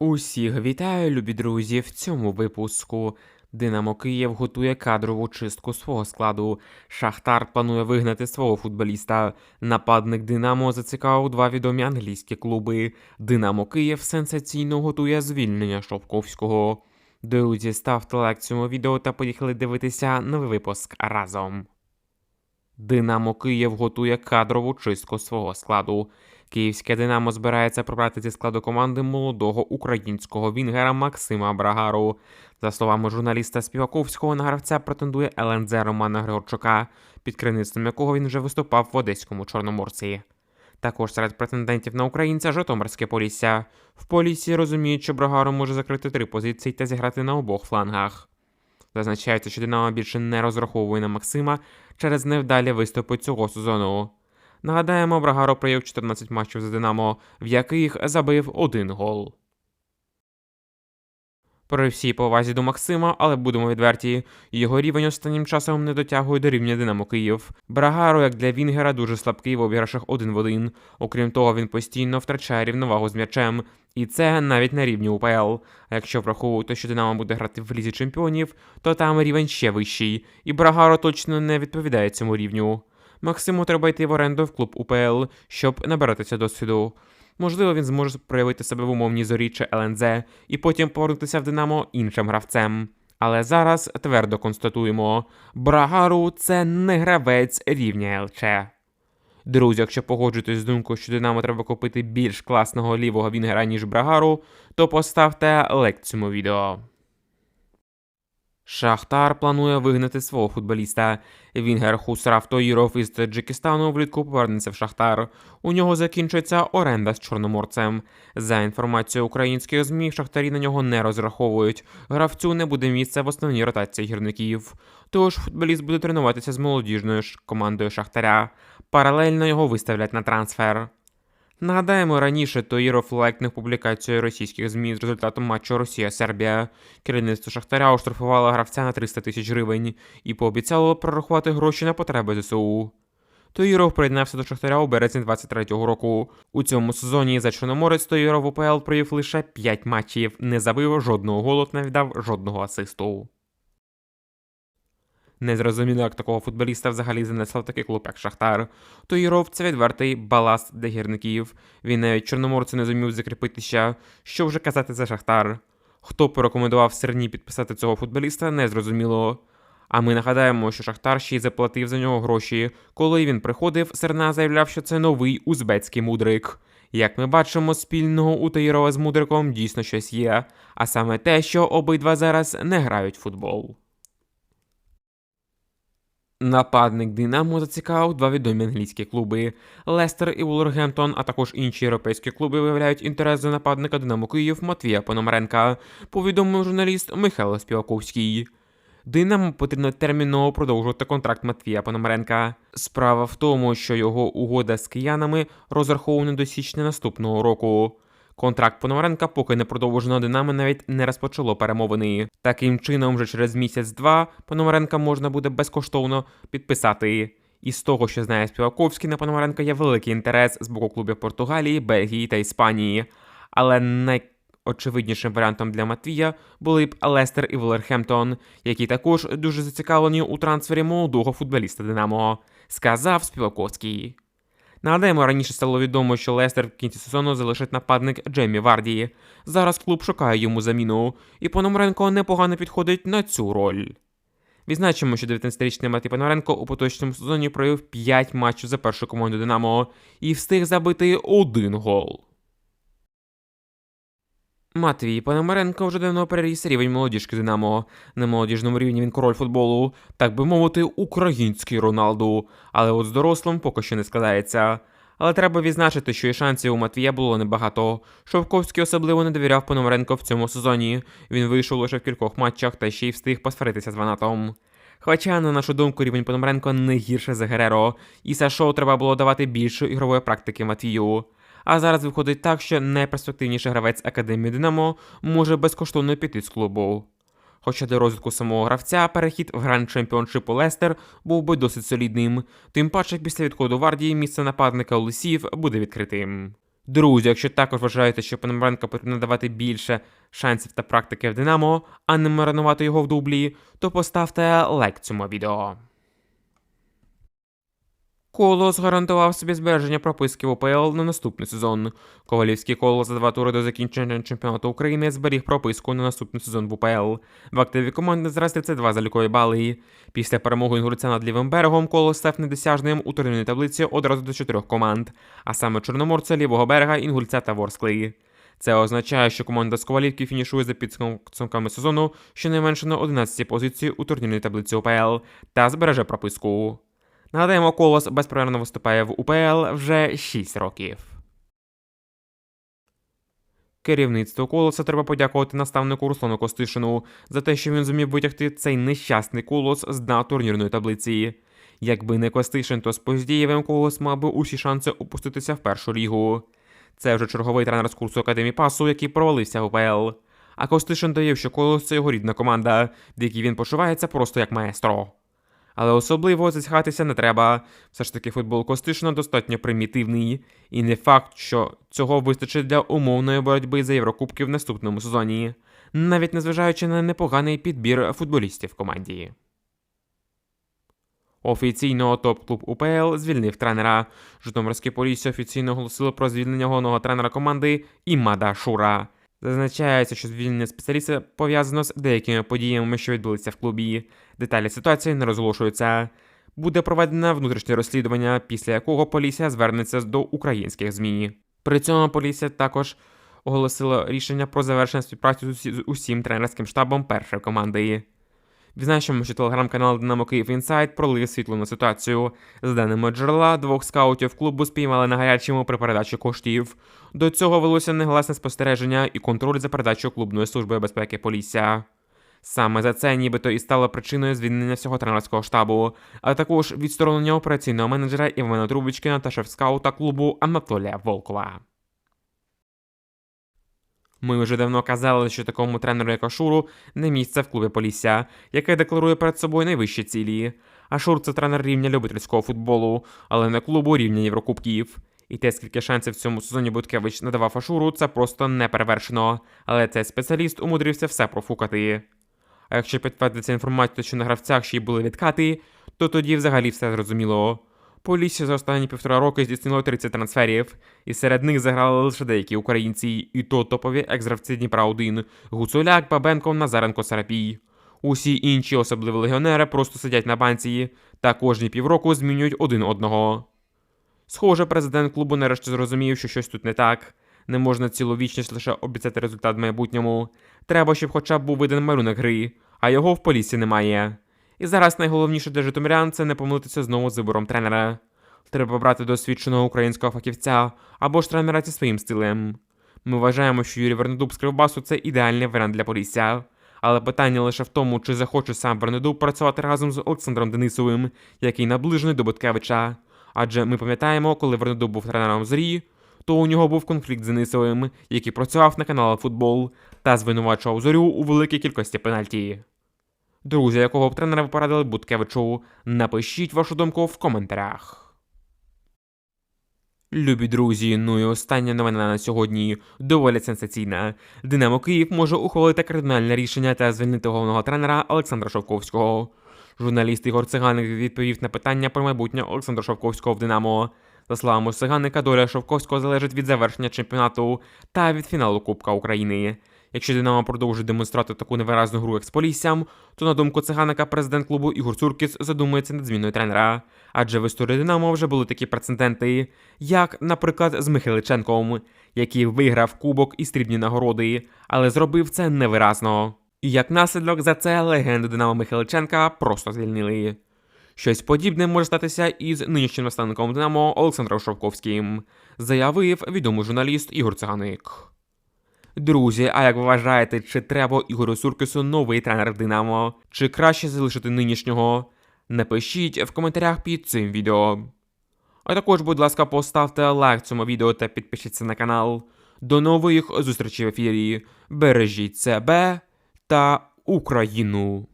Усіх вітаю, любі друзі, в цьому випуску. Динамо Київ готує кадрову чистку свого складу. Шахтар планує вигнати свого футболіста. Нападник Динамо зацікавив два відомі англійські клуби. Динамо Київ сенсаційно готує звільнення Шовковського. Друзі, ставте лайк цьому відео та поїхали дивитися новий випуск разом. Динамо Київ готує кадрову чистку свого складу. Київське Динамо збирається прибрати зі складу команди молодого українського вінгера Максима Брагару. За словами журналіста Співаковського, на гравця претендує ЛНЗ Романа Григорчука, під керівництвом якого він вже виступав в одеському Чорноморці. Також серед претендентів на українця Житомирське Полісся. В Поліссі розуміють, що Брагару може закрити три позиції та зіграти на обох флангах. Зазначається, що Динамо більше не розраховує на Максима через невдалі виступи цього сезону. Нагадаємо, Брагаро провів 14 матчів за Динамо, в яких забив один гол. При всій повазі до Максима, але будемо відверті, його рівень останнім часом не дотягує до рівня Динамо Київ. Брагаро, як для Вінгера, дуже слабкий в обіграшах один в один. Окрім того, він постійно втрачає рівновагу з м'ячем, і це навіть на рівні УПЛ. А якщо враховувати, що Динамо буде грати в лізі чемпіонів, то там рівень ще вищий, і Брагаро точно не відповідає цьому рівню. Максиму треба йти в оренду в клуб УПЛ, щоб набиратися досвіду. Можливо, він зможе проявити себе в умовній зорі чи ЛНЗ і потім повернутися в Динамо іншим гравцем. Але зараз твердо констатуємо: Брагару це не гравець рівня ЛЧ. Друзі, якщо погоджуєтесь з думкою, що Динамо треба купити більш класного лівого вінгера, ніж Брагару, то поставте лайк цьому відео. Шахтар планує вигнати свого футболіста. Вінгер Хусраф Тоїров із Таджикистану влітку повернеться в Шахтар. У нього закінчується оренда з чорноморцем. За інформацією українських ЗМІ, шахтарі на нього не розраховують. Гравцю не буде місця в основній ротації гірників. Тож футболіст буде тренуватися з молодіжною командою Шахтаря. Паралельно його виставлять на трансфер. Нагадаємо, раніше Тоїров лайкнув публікацію російських ЗМІ з результатом матчу Росія-Сербія. Керівництво Шахтаря оштрафувало гравця на 300 тисяч гривень і пообіцяло прорахувати гроші на потреби ЗСУ. Тоїров приєднався до Шахтаря у березні 23-го року. У цьому сезоні за Чорноморець Тоїров УПЛ провів лише 5 матчів, не забив жодного голу та не віддав жодного асисту. Незрозуміло, як такого футболіста взагалі занесло в такий клуб, як Шахтар. Тоїров це відвертий баласт для гірників. Він навіть чорноморцю не зумів закріпитися. Що вже казати за Шахтар? Хто порекомендував Серні підписати цього футболіста, незрозуміло. А ми нагадаємо, що Шахтар ще й заплатив за нього гроші. Коли він приходив, Серна заявляв, що це новий узбецький мудрик. Як ми бачимо, спільного у Таїрова з мудриком дійсно щось є, а саме те, що обидва зараз не грають в футбол. Нападник Динамо зацікавив два відомі англійські клуби. Лестер і Вулвергемптон, а також інші європейські клуби виявляють інтерес за нападника Динамо Київ Матвія Пономаренка, повідомив журналіст Михайло Співаковський. Динамо потрібно терміново продовжувати контракт Матвія Пономаренка. Справа в тому, що його угода з киянами розрахована до січня наступного року. Контракт Пономаренка поки не продовжено Динамо навіть не розпочало перемовини. Таким чином, вже через місяць-два Пономаренка можна буде безкоштовно підписати. І з того, що знає Співаковський, на Пономаренка є великий інтерес з боку клубів Португалії, Бельгії та Іспанії. Але найочевиднішим варіантом для Матвія були б Лестер і Вулверхемптон, які також дуже зацікавлені у трансфері молодого футболіста Динамо, сказав Співаковський. Нагадаємо, раніше стало відомо, що Лестер в кінці сезону залишить нападник Джеммі Вардії. Зараз клуб шукає йому заміну, і Пономаренко непогано підходить на цю роль. Відзначимо, що 19-річний Матій Пономаренко у поточному сезоні провів 5 матчів за першу команду Динамо і встиг забити один гол. Матвій Пономаренко вже давно переріс рівень молодіжки Динамо. На молодіжному рівні він король футболу, так би мовити, український Роналду. Але от з дорослим поки що не складається. Але треба відзначити, що і шансів у Матвія було небагато. Шовковський особливо не довіряв Пономаренко в цьому сезоні. Він вийшов лише в кількох матчах та ще й встиг посваритися з Ванатом. Хоча, на нашу думку, рівень Пономаренко не гірше за Гереро, і Сашо треба було давати більше ігрової практики Матвію. А зараз виходить так, що найперспективніший гравець Академії Динамо може безкоштовно піти з клубу. Хоча для розвитку самого гравця перехід в гранд чемпіоншипу Лестер був би досить солідним, тим паче після відходу Вардії місце нападника Олесів буде відкритим. Друзі, якщо також вважаєте, що Пономаренко потрібно давати більше шансів та практики в Динамо, а не маринувати його в дублі, то поставте лайк цьому відео. Колос гарантував собі збереження прописки в ОПЛ на наступний сезон. Ковалівський колос за два тури до закінчення чемпіонату України зберіг прописку на наступний сезон в УПЛ. В активі команди зараз 32 залікові бали. Після перемоги інгульця над лівим берегом колос став недосяжним у турнірній таблиці одразу до чотирьох команд, а саме Чорноморця, лівого берега, інгульця та Ворскли. Це означає, що команда з Ковалівки фінішує за підсумками сезону щонайменше на 11 позиції у турнірній таблиці УПЛ та збереже прописку. Нагадаємо, Колос безперервно виступає в УПЛ вже 6 років. Керівництво колоса треба подякувати наставнику Руслану Костишину за те, що він зумів витягти цей нещасний колос з дна турнірної таблиці. Якби не Костишин, то з Поздієвим колос мав би усі шанси опуститися в першу лігу. Це вже черговий тренер з курсу Академії Пасу, який провалився в УПЛ. А Костишин довів, що колос це його рідна команда, в якій він почувається просто як маестро. Але особливо зацікатися не треба. Все ж таки, футбол Костишина достатньо примітивний, і не факт, що цього вистачить для умовної боротьби за Єврокубки в наступному сезоні, навіть незважаючи на непоганий підбір футболістів команді. Офіційно топ-клуб УПЛ звільнив тренера. Житомирське Полісся офіційно оголосило про звільнення головного тренера команди Імада Шура. Зазначається, що звільнення спеціаліста пов'язано з деякими подіями, що відбулися в клубі. Деталі ситуації не розголошуються. Буде проведено внутрішнє розслідування, після якого поліція звернеться до українських ЗМІ. При цьому поліція також оголосила рішення про завершення співпраці з усім тренерським штабом першої команди. Відзначимо, що телеграм-канал Динамо Київ Інсайт пролив світло на ситуацію. З даними джерела, двох скаутів клубу спіймали на гарячому при передачі коштів. До цього велося негласне спостереження і контроль за передачою клубної служби безпеки Полісся. Саме за це нібито і стало причиною звільнення всього тренерського штабу, а також відсторонення операційного менеджера Івана Трубочкина та шеф-скаута клубу Анатолія Волкова. Ми вже давно казали, що такому тренеру, як Ашуру, не місце в клубі Полісся, яке декларує перед собою найвищі цілі. Ашур це тренер рівня любительського футболу, але не клубу рівня Єврокубків. І те, скільки шансів в цьому сезоні Буткевич надавав Ашуру, це просто не перевершено. Але цей спеціаліст умудрився все профукати. А якщо підтвердиться інформація, що на гравцях ще й були відкати, то тоді взагалі все зрозуміло. Полісся за останні півтора роки здійснило 30 трансферів, і серед них заграли лише деякі українці, і то топові екс-гравці Дніпра 1 Гуцуляк, Бабенко, Назаренко, Сарапій. Усі інші, особливо легіонери, просто сидять на банці та кожні півроку змінюють один одного. Схоже, президент клубу нарешті зрозумів, що щось тут не так. Не можна цілу вічність лише обіцяти результат в майбутньому. Треба, щоб хоча б був виден малюнок гри, а його в полісі немає. І зараз найголовніше для житомирян це не помилитися знову з вибором тренера. Треба брати досвідченого українського фахівця або ж тренера зі своїм стилем. Ми вважаємо, що Юрій Вернедуб з Кривбасу це ідеальний варіант для Полісся. Але питання лише в тому, чи захоче сам Вернедуб працювати разом з Олександром Денисовим, який наближений до Буткевича. Адже ми пам'ятаємо, коли Вернедуб був тренером зрі, то у нього був конфлікт з Денисовим, який працював на каналі Футбол та звинувачував зорю у великій кількості пенальті. Друзі, якого б тренера ви порадили Буткевичу, напишіть вашу думку в коментарях. Любі друзі, ну і остання новина на сьогодні доволі сенсаційна. Динамо Київ може ухвалити кардинальне рішення та звільнити головного тренера Олександра Шовковського. Журналіст Ігор Циганик відповів на питання про майбутнє Олександра Шовковського в Динамо. За словами Циганика, доля Шовковського залежить від завершення чемпіонату та від фіналу Кубка України. Якщо Динамо продовжить демонструвати таку невиразну гру як з Поліссям, то на думку циганика, президент клубу Ігор Цуркіс задумується над зміною тренера. Адже в історії Динамо вже були такі прецеденти, як, наприклад, з Михайличенком, який виграв кубок і стрібні нагороди, але зробив це невиразно. І як наслідок за це легенду Динамо Михайличенка просто звільнили. Щось подібне може статися із нинішнім наставником Динамо Олександром Шовковським, заявив відомий журналіст Ігор Циганик. Друзі, а як ви вважаєте, чи треба Ігорю Суркісу новий тренер Динамо, чи краще залишити нинішнього? Напишіть в коментарях під цим відео. А також, будь ласка, поставте лайк цьому відео та підпишіться на канал. До нових зустрічей в ефірі. Бережіть себе та Україну!